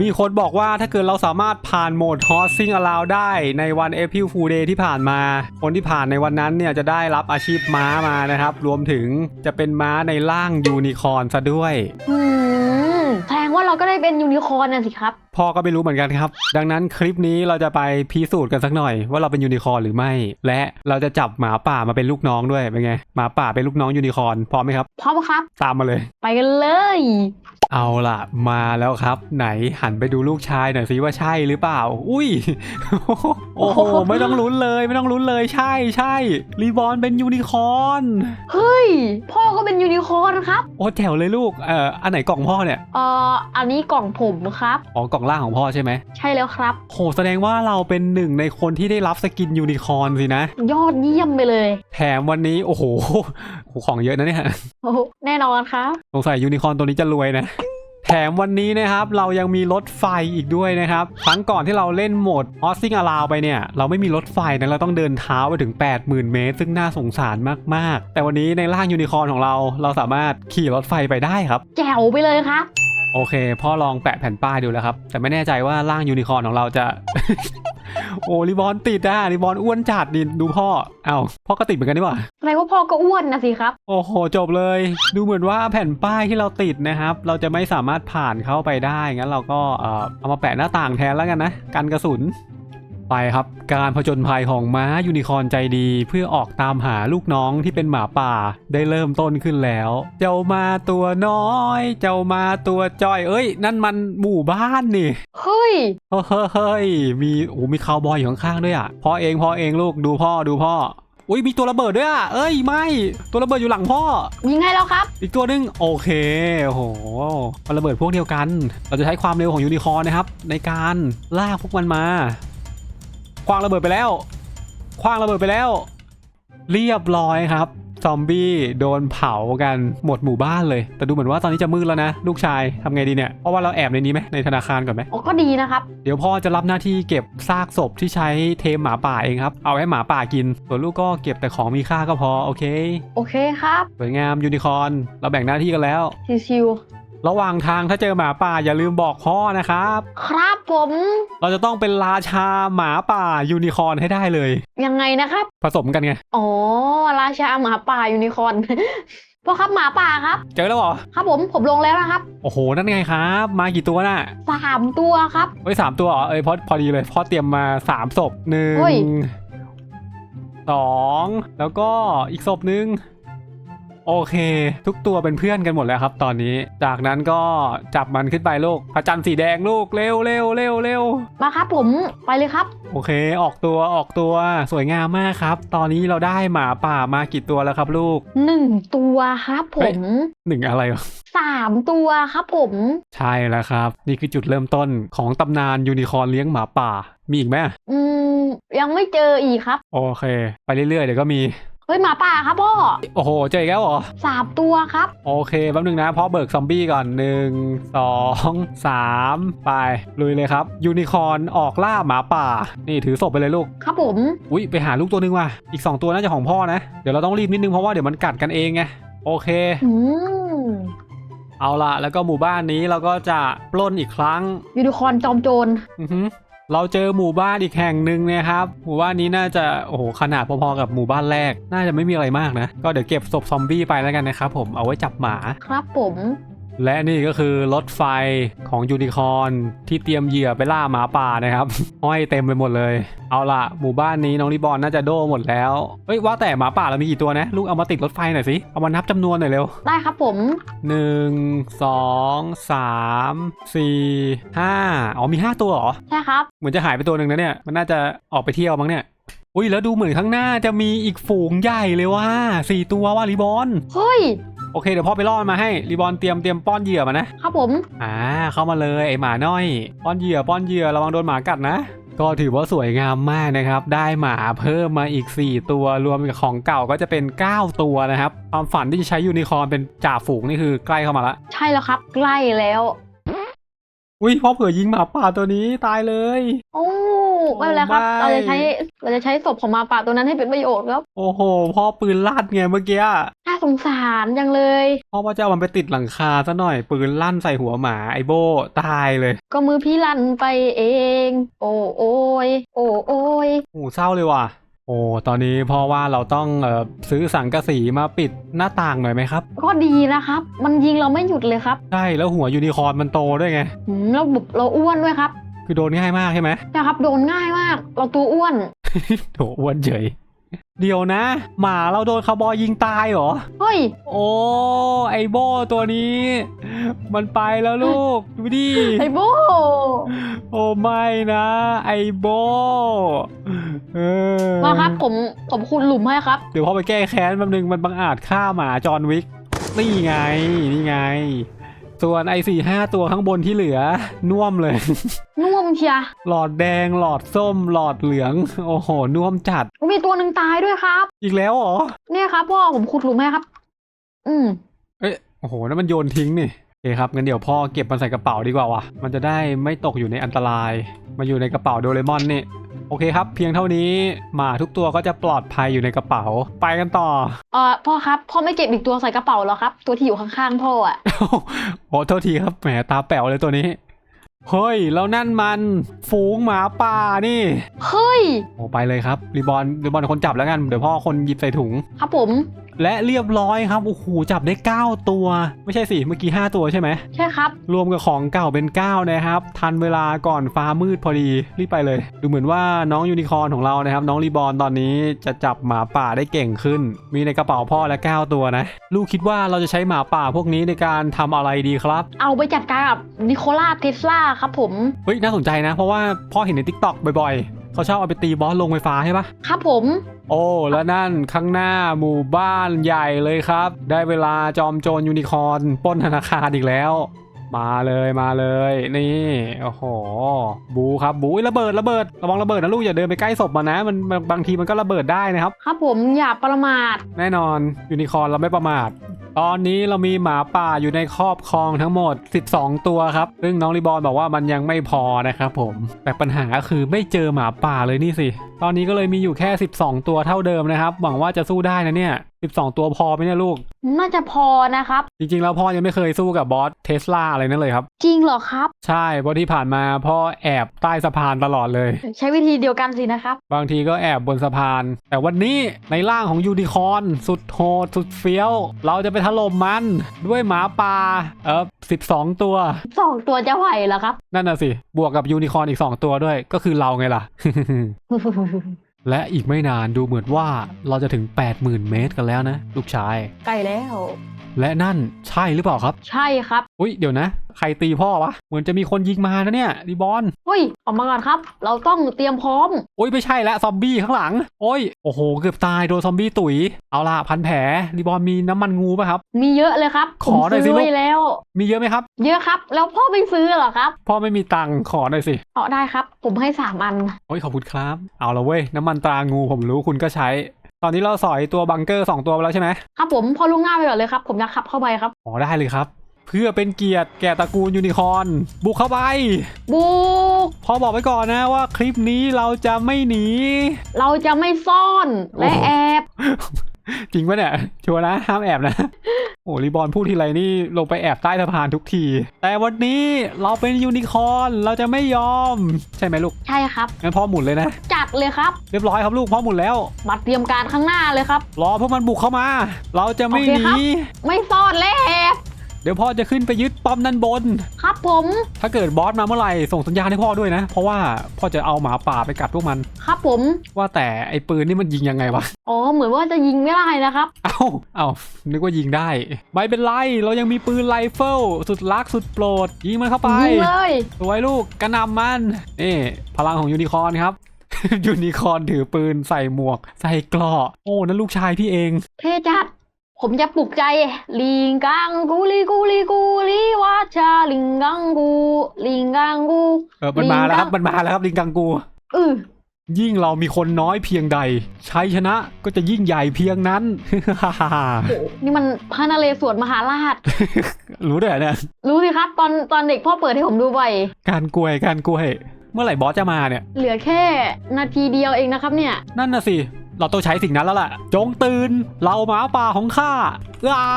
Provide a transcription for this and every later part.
มีคนบอกว่าถ้าเกิดเราสามารถผ่านโหมด Horsing Around ได้ในวัน April Fool Day ที่ผ่านมา คนที่ผ่านในวันนั้นเนี่ยจะได้รับอาชีพม้ามานะครับ รวมถึงจะเป็นม้าในร่างยูนิคอร์นซะด้วย อืมแพ ว่าเราก็ได้เป็นยูนิคอร์นนะสิครับพ่อก็ไม่รู้เหมือนกันครับ ดังนั้นคลิปนี้เราจะไปพิสูจน์กันสักหน่อย ว่าเราเป็นยูนิคอร์นหรือไม่ และเราจะจับหมาป่ามาเป็นลูกน้องด้วยเป็นไงหมาป่าเป็นลูกน้องยูนิคอร์นพร้อมไหมครับ พร้อมครับ ตามมาเลย ไปกันเลย เอาล่ะ มาแล้วครับ ไหนหันไปดูลูกชายหน่อยสิว่าใช่หรือเปล่า อุ้ย โอ้โหไม่ต้องลุ้นเลยไม่ต้องลุ้นเลยใช่ใช่รีบอร์นเป็นยูนิคอร์นเฮ้ย พ่อก็เป็นยูนิคอร์นครับ โอ้แจ๋วเลยลูกเอ่ออันไหนกล่องพ่อเนี่ยเอ่ออันนี้กล่องผมครับ อ๋อกล่องล่างของพ่อใช่ไหม ใช่แล้วครับ โห แสดงว่าเราเป็นหนึ่งในคนที่ได้รับสกินยูนิคอร์นสินะ ยอดเยี่ยมไปเลย แถมวันนี้ โอ้โหโหของเยอะนะเนี่ย โอ้โหแน่นอนครับ สงสัยยูนิคอร์นตัวนี้จะรวยนะแถมวันนี้นะครับเรายังมีรถไฟอีกด้วยนะครับครั้งก่อนที่เราเล่นโหมด h o s t i n g Around ไปเนี่ย เราไม่มีรถไฟนะเราต้องเดินเท้าไปถึง 80,000 เมตร ซึ่งน่าสงสารมาก ๆ แต่วันนี้ในร่างยูนิคอร์นของเรา เราสามารถขี่รถไฟไปได้ครับ แจ๋วไปเลยครับ โอเคพ่อลองแปะแผ่นป้ายดูแล้วครับ แต่ไม่แน่ใจว่าร่างยูนิคอร์นของเราจะ โอ้รีบอลติดอะรีบอลอ้วนจัดดิดูพ่อ เอาพ่อก็ติดเหมือนกันนี่หว่าแปลว่าพ่อก็อ้วนนะสิครับ โอ้โหจบเลย ดูเหมือนว่าแผ่นป้ายที่เราติดนะครับ เราจะไม่สามารถผ่านเข้าไปได้งั้นเราก็เอ่อเอามาแปะหน้าต่างแทนแล้วกันนะกันกระสุน ไปครับ การผจญภัยของม้ายูนิคอร์นใจดีเพื่อออกตามหาลูกน้องที่เป็นหมาป่าได้เริ่มต้นขึ้นแล้ว เจ้ามาตัวน้อย เจ้ามาตัวจ้อย เอ้ย นั่นมันหมู่บ้านนี่ เฮ้ย เฮ้ยเฮ้ยมีโอ้มีคาวบอยอยู่ข้างๆด้วยอะพ่อเองพ่อเองลูกดูพ่อดูพ่ออุ้ยมีตัวระเบิดด้วยอะ เอ้ยไม่ตัวระเบิดอยู่หลังพ่อ ยิงให้แล้วครับ อีกตัวหนึงโอเคโอ้โหมันระเบิดพวกเดียวกัน เราจะใช้ความเร็วของยูนิคอร์นนะครับ ในการลากพวกมันมา คว้างระเบิดไปแล้วคว้างระเบิดไปแล้ว เรียบร้อยครับ ซอมบี้โดนเผากันหมดหมู่บ้านเลย แต่ดูเหมือนว่าตอนนี้จะมืดแล้วนะ ลูกชายทำไงดีเนี่ย เพราะว่าเราแอบในนี้ไหมในธนาคารก่อนไหมอ๋อก็ดีนะครับ เดี๋ยวพ่อจะรับหน้าที่เก็บซากศพที่ใช้เทมหมาป่าเองครับ เอาให้หมาป่ากิน ส่วนลูกก็เก็บแต่ของมีค่าก็พอ โอเค โอเคครับ สวยงามยูนิคอร์น เราแบ่งหน้าที่กันแล้ว ชิว ระหว่างทางถ้าเจอหมาป่าอย่าลืมบอกพ่อนะครับๆครับผม เราจะต้องเป็นราชาหมาป่ายูนิคอร์นให้ได้เลย ยังไงนะครับ ผสมกันไง อ๋อ ราชาหมาป่ายูนิคอร์นพ่อครับหมาป่าครับ เจอแล้วเหรอ ครับผมผมลงแล้วนะครับ โอ้โห นั่นไงครับ มากี่ตัวน่ะสามตัวครับเฮ้ยสามตัวเหรอเอ้ยพอพอดีเลยพ่อเตรียมมาสามศพหนึ่งเฮ้ยสองแล้วก็อีกศพหนึ่ง โอเค ทุกตัวเป็นเพื่อนกันหมดแล้วครับ ตอนนี้ จากนั้นก็จับมันขึ้นไปลูกพระจันทร์สีแดงลูกเร็วเร็วเร็วเร็วมาครับผมไปเลยครับ โอเค ออกตัวออกตัวสวยงามมากครับ ตอนนี้เราได้หมาป่ามากี่ตัวแล้วครับลูกหนึ่งตัวครับผเฮ้ยมหนึ่งอะไรวะสามตัวครับผม ใช่แล้วครับ นี่คือจุดเริ่มต้นของตำนานยูนิคอร์นเลี้ยงหมาป่ามีอีกไหมอืมยังไม่เจออีกครับ โอเค ไปเรื่อยๆเดี๋ยวก็มีเฮ้ยหมาป่าครับพ่อโอ้โห เจออีกแล้วเหรอ สามตัวครับ โอเคแป๊บนึงนะพ่อเบิกซอมบี้ก่อนหนึ่งสองสามไป ลุยเลยครับ ยูนิคอร์นออกล่าหมาป่า นี่ถือศพไปเลยลูก ครับผม อุ้ยไปหาลูกตัวนึงว่ะ อีก 2 ตัวน่าจะของพ่อนะ เดี๋ยวเราต้องรีบนิดนึงเพราะว่าเดี๋ยวมันกัดกันเองไง โอเค อืมเอาละแล้วก็หมู่บ้านนี้เราก็จะปล้นอีกครั้ง ยูนิคอร์นจอมโจร อือหือ เราเจอหมู่บ้านอีกแห่งหนึ่งนะครับ หมู่บ้านนี้น่าจะโอ้โหขนาดพอๆกับหมู่บ้านแรก น่าจะไม่มีอะไรมากนะ ก็เดี๋ยวเก็บศพซอมบี้ไปแล้วกันนะครับผมเอาไว้จับหมา ครับผม และนี่ก็คือรถไฟของยูนิคอร์นที่เตรียมเหยื่อไปล่าหมาป่านะครับ ห้อยเต็มไปหมดเลย เอาละหมู่บ้านนี้น้องริบอลน่าจะโดหมดแล้ว เฮ้ยว่าแต่หมาป่าเรามีกี่ตัวนะ ลูกเอามาติดรถไฟหน่อยสิ เอามานับจำนวนหน่อยเร็ว ได้ครับผมหนึ่งสองสามสี่ห้าอ๋อมีห้าตัวเหรอ ใช่ครับ เหมือนจะหายไปตัวหนึ่งนะเนี่ย มันน่าจะออกไปเที่ยวมั้งเนี่ยอุ้ยแล้วดูเหมือนข้างหน้าจะมีอีกฝูงใหญ่เลยว่าสี่ตัวว่ารีบอลเฮ้ย โอเคเดี๋ยวพ่อไปล่อมันมาให้รีบอลเตรียมเตรียมป้อนเหยื่อมานะครับผมอ่าเข้ามาเลยไอหมาน้อย ป้อนเหยื่อป้อนเหยื่อระวังโดนหมากัดนะก็ถือว่าสวยงามมากนะครับ ได้หมาเพิ่มมาอีก 4 ตัว รวมกับของเก่าก็จะเป็น 9 ตัวนะครับ ความฝันที่จะใช้ยูนิคอร์นเป็นจ่าฝูงนี่คือใกล้เข้ามาละใช่แล้วครับ ใกล้แล้ว อุ้ยพ่อเผื่อยิงหมาป่าตัวนี้ตายเลย โอ้ ไม่เป็นไรครับไม่เราจะใช้เราจะใช้ศพของหมาป่าตัวนั้นให้เป็นประโยชน์ครับ โอ้โห พ่อปืนลั่นไงเมื่อกี้น่าสงสารจังเลย พ่อว่าจะเอามันไปติดหลังคาซะหน่อย ปืนลั่นใส่หัวหมาไอโบตายเลย ก็มือพี่ลั่นไปเอง โอ้โอ้ยโอ้โอ้ยโอ้เศร้าเลยว่ะโอ้ ตอนนี้พ่อว่าเราต้องเอ่อซื้อสังกะสีมาปิดหน้าต่างหน่อยไหมครับ ก็ดีนะครับ มันยิงเราไม่หยุดเลยครับ ใช่ แล้วหัวยูนิคอร์นมันโตด้วยไงหืมแล้วแบบเราอ้วนด้วยครับ คือโดนง่ายมากใช่ไหมนะครับโดนง่ายมาก เราตัวอ้วนโถอ้วนเฉยเดี๋ยวนะ หมาเราโดนคาร์บอยยิงตายเหรอ เฮ้ย โอ้ไอโบตัวนี้ มันไปแล้วลูก ดูดิ ไอ้โบ โอ้ไม่นะ ไอโบเออมาครับผมผมขุดหลุมให้ครับ เดี๋ยวพอไปแก้แค้นแป๊บนึงมันบังอาจฆ่าหมาจอห์นวิก นี่ไง นี่ไง ส่วนไอสี่ห้าตัวข้างบนที่เหลือน่วมเลย น่วมเชียร์หลอดแดงหลอดส้ม หลอดเหลือง โอ้โหน่วมจัดมีตัวหนึ่งตายด้วยครับ อีกแล้วเหรอ เนี่ยครับพ่อผมขุดหลุมให้ครับ อืม เอ๊ะโอ้โหนั่นมันโยนทิ้งนี่โอเคครับงั้นเดี๋ยวพ่อเก็บมันใส่กระเป๋าดีกว่าวะมันจะได้ไม่ตกอยู่ในอันตราย มาอยู่ในกระเป๋าโดเรมอนนี่ โอเคครับ เพียงเท่านี้หมาทุกตัวก็จะปลอดภัยอยู่ในกระเป๋า ไปกันต่อ เออพ่อครับ พ่อไม่เก็บอีกตัวใส่กระเป๋าเหรอครับ ตัวที่อยู่ข้างๆพ่ออะ โอ้โทษทีครับแหมตาแป๋วเลยตัวนี้ เฮ้ย แล้วนั่นมัน ฝูงหมาป่านี่ เฮ้ย โอ้ไปเลยครับรีบอลรีบอลคนจับแล้วกัน เดี๋ยวพ่อคนหยิบใส่ถุง ครับผม และเรียบร้อยครับโอ้โหจับได้ 9 ตัว ไม่ใช่สิเมื่อกี้ 5 ตัวใช่ไหมใช่ครับ รวมกับของเก่าเป็น 9 นะครับ ทันเวลาก่อนฟ้ามืดพอดีรีบไปเลย ดูเหมือนว่าน้องยูนิคอร์นของเรานะครับ น้องรีบอลตอนนี้จะจับหมาป่าได้เก่งขึ้น มีในกระเป๋าพ่อและ 9 ตัวนะ ลูกคิดว่าเราจะใช้หมาป่าพวกนี้ในการทำอะไรดีครับ เอาไปจัดการกับนิโคล่าเทสลาครับผมเฮ้ยน่าสนใจนะ เพราะว่าพ่อเห็นใน t ิ k t o k บ่อยๆ เขาชอบเอาไปตีบอสลงไฟฟ้าใช่ปะครับผม โอ้แล้วนั่นข้างหน้าหมู่บ้านใหญ่เลยครับ ได้เวลาจอมโจรยูนิคอร์นปล้นธนาคารอีกแล้ว มาเลยมาเลย นี่โอ้โห บูครับบูอุ๊ยระเบิดระเบิดระวังระเบิดนะลูกอย่าเดินไปใกล้ศพมันนะมันมันบางทีมันก็ระเบิดได้นะครับ ครับผมอย่าประมาท แน่นอนยูนิคอร์นเราไม่ประมาทตอนนี้เรามีหมาป่าอยู่ในครอบครองทั้งหมด 12 ตัวครับ ซึ่งน้องรีบอลบอกว่ามันยังไม่พอนะครับผม แต่ปัญหาก็คือไม่เจอหมาป่าเลยนี่สิ ตอนนี้ก็เลยมีอยู่แค่ 12 ตัวเท่าเดิมนะครับ หวังว่าจะสู้ได้นะเนี่ย 12ตัวพอไหมเนี่ยลูก น่าจะพอนะครับ จริงๆ แล้วพ่อยังไม่เคยสู้กับบอสเทสลาอะไรนั่นเลยครับ จริงเหรอครับ ใช่เพราะที่ผ่านมาพ่อแอบใต้สะพานตลอดเลย ใช้วิธีเดียวกันสินะครับ บางทีก็แอบบนสะพาน แต่วันนี้ในร่างของยูนิคอร์นสุดโหดสุดเฟี้ยว เราจะไปถล่มมันด้วยหมาป่าเออ12ตัวสองตัวจะไหวเหรอครับ นั่นน่ะสิบวกกับยูนิคอร์นอีก2ตัวด้วยก็คือเราไงล่ะ และอีกไม่นานดูเหมือนว่าเราจะถึง 80,000 เมตรกันแล้วนะ ลูกชาย ใกล้แล้ว และนั่นใช่หรือเปล่าครับ ใช่ครับอุ้ยเดี๋ยวนะ ใครตีพ่อวะ เหมือนจะมีคนยิงมานะเนี่ยดีบอลเฮ้ยออกมาก่อนครับ เราต้องเตรียมพร้อมโอ้ยไม่ใช่แล้วซอมบี้ข้างหลังโอ้ยโอ้โหเกือบตายโดนซอมบี้ตุ๋ยเอาล่ะพันแผลดีบอลมีน้ำมันงูป่ะครับ มีเยอะเลยครับขอหน่อยสิผมซื้ลูกไว้แล้ว มีเยอะไหมครับ เยอะครับ แล้วพ่อไปซื้อเหรอครับพ่อไม่มีตังค์ขอหน่อยสิอ๋อได้ครับ ผมให้สามอันโอ้ยขอบคุณครับ เอาละเว้ยน้ำมันตรางูผมรู้คุณก็ใช้ ตอนนี้เราสอยตัวบังเกอร์2ตัวไปแล้วใช่ไหมครับผมพ่อลุงหน้าไปก่อนเลยครับ ผมจะขับเข้าไปครับอ๋อได้เลยครับ เพื่อเป็นเกียรติแก่ตระกูลยูนิคอร์นบุกเข้าไป บุกพอบอกไว้ก่อนนะว่าคลิปนี้เราจะไม่หนี เราจะไม่ซ่อนและโอ้โหแอบ จริงปะเนี่ยชัวร์นะห้ามแอบนะโอ้รีบอลพูดทีไรนี่ลงไปแอบใต้สะพานทุกที แต่วันนี้เราเป็นยูนิคอร์นเราจะไม่ยอม ใช่ไหมลูกใช่ครับงั้นพ่อหมุนเลยนะ จัดเลยครับ เรียบร้อยครับลูกพ่อหมุนแล้วมาเตรียมการข้างหน้าเลยครับ รอพวกมันบุกเข้ามา เราจะไม่โอเคหนีครับไม่ซ่อนและแอบ เดี๋ยวพ่อจะขึ้นไปยึดป้อมด้านบน ครับผม ถ้าเกิดบอสมาเมื่อไหร่ส่งสัญญาณให้พ่อด้วยนะ เพราะว่าพ่อจะเอาหมาป่าไปกัดพวกมัน ครับผม ว่าแต่ไอ้ปืนนี่มันยิงยังไงวะ อ๋อ เหมือนว่าจะยิงไม่ได้นะครับ เอ้า เอ้า นึกว่ายิงได้ ไม่เป็นไร เรายังมีปืนไรเฟิลสุดรักสุดโปรด ยิงมันเข้าไปยิงเลยสวยลูกกระหนำมัน นี่พลังของยูนิคอร์นครับยูนิคอร์นถือปืนใส่หมวก ใส่เกราะโอ้นั่นลูกชายพี่เอง เท่จัด ผมจะปลุกใจ ลิงกังกูลิกูลิกูลิวาชาลิงกังกูลิงกังกูเออมันมาแล้วครับมันมาแล้วครับลิงกังกูเออยิ่งเรามีคนน้อยเพียงใดชัยชนะก็จะยิ่งใหญ่เพียงนั้น นี่มันพระนเรศวรมหาราช รู้ด้วยเหรอเนี่ยรู้สิครับ ตอนตอนเด็กพ่อเปิดให้ผมดูบ่อยการกล้วยการกล้วย เมื่อไหร่บอสจะมาเนี่ย เหลือแค่นาทีเดียวเองนะครับเนี่ย นั่นน่ะสิ เราต้องใช้สิ่งนั้นแล้วล่ะ จงตื่นเราหมาป่าของข้าอ้า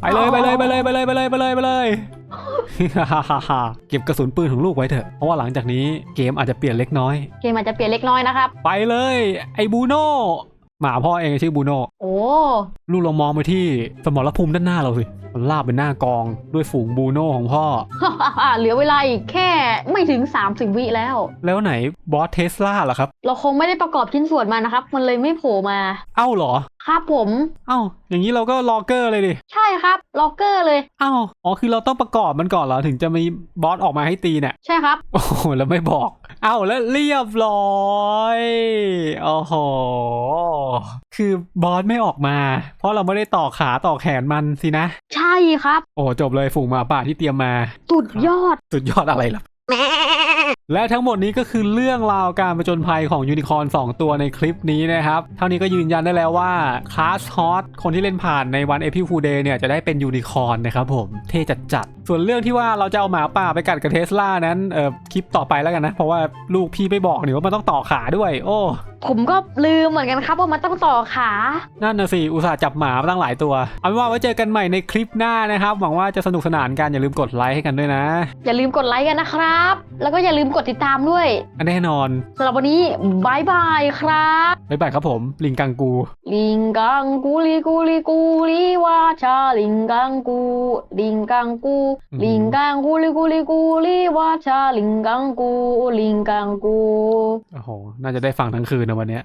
ไปเลยไปเลยไปเลยไปเลยไปเลยไปเลยไปเลยเก็บกระสุนปืนของลูกไว้เถอะ เพราะว่าหลังจากนี้เกมอาจจะเปลี่ยนเล็กน้อย เกมอาจจะเปลี่ยนเล็กน้อยนะครับ ไปเลย ไอ้บูโน่หมาพ่อเองชื่อบูโน่โอ้ลูกลองมองไปที่สมรภูมิด้านหน้าเราสิมัน ลาบเป็นหน้ากองด้วยฝูงบูโน่ของพ่อ เหลือเวลาอีกแค่ไม่ถึง 30 วิแล้ว แล้วไหนบอสเทสลาล่ะครับ เราคงไม่ได้ประกอบชิ้นส่วนมานะครับ มันเลยไม่โผล่มา เอ้าเหรอ ครับผม เอ้า อย่างนี้เราก็ลอเกอร์เลยดิ ใช่ครับล็อกเกอร์เลย เอ้า อ๋อ คือเราต้องประกอบมันก่อนเหรอ ถึงจะมีบอสออกมาให้ตีเนี่ย ใช่ครับ โอ้โห แล้วไม่บอก เอ้าแล้วเรียบร้อยโอ้โหคือบอสไม่ออกมา เพราะเราไม่ได้ต่อขาต่อแขนมันสินะ ใช่ครับ โอ้จบเลยฝูงหมาป่าที่เตรียมมา สุดยอด สุดยอดอะไรล่ะ และทั้งหมดนี้ก็คือเรื่องราวการผจญภัยของยูนิคอร์น2ตัวในคลิปนี้นะครับ เท่านี้ก็ยืนยันได้แล้วว่าคลาสฮอตคนที่เล่นผ่านในวันเอพิฟูเดย์เนี่ยจะได้เป็นยูนิคอร์นนะครับผมเท่จัดจัดๆส่วนเรื่องที่ว่าเราจะเอาหมาป่าไปกัดกับเทสลานั้นเออคลิปต่อไปแล้วกันนะ เพราะว่าลูกพี่ไม่บอกนี่ว่ามันต้องต่อขาด้วย โอ้ ผมก็ลืมเหมือนกันครับว่ามันต้องต่อขา นั่นน่ะสิอุตส่าห์จับหมามาตั้งหลายตัว เอาเป็นว่าไว้เจอกันใหม่ในคลิปหน้านะครับหวังว่าจะสนุกสนานกันอย่าลืมกดไลค์ให้กันด้วยนะ อย่าลืมกดไลค์กันนะครับ แล้วก็อย่าลืมกดติดตามด้วยอันแน่นอนสำหรับวันนี้บายบายครับ บ๊ายบายครับผม ลิงกังกู ลิงกังกูลีกูลีกูลีว่าชาลิงกังกู ลิงกังกู อืม ลิงกังกูลีกูลีกูลีว่าชาลิงกังกู ลิงกังกู โอ้โห น่าจะได้ฟังทั้งคืนนะวันเนี้ย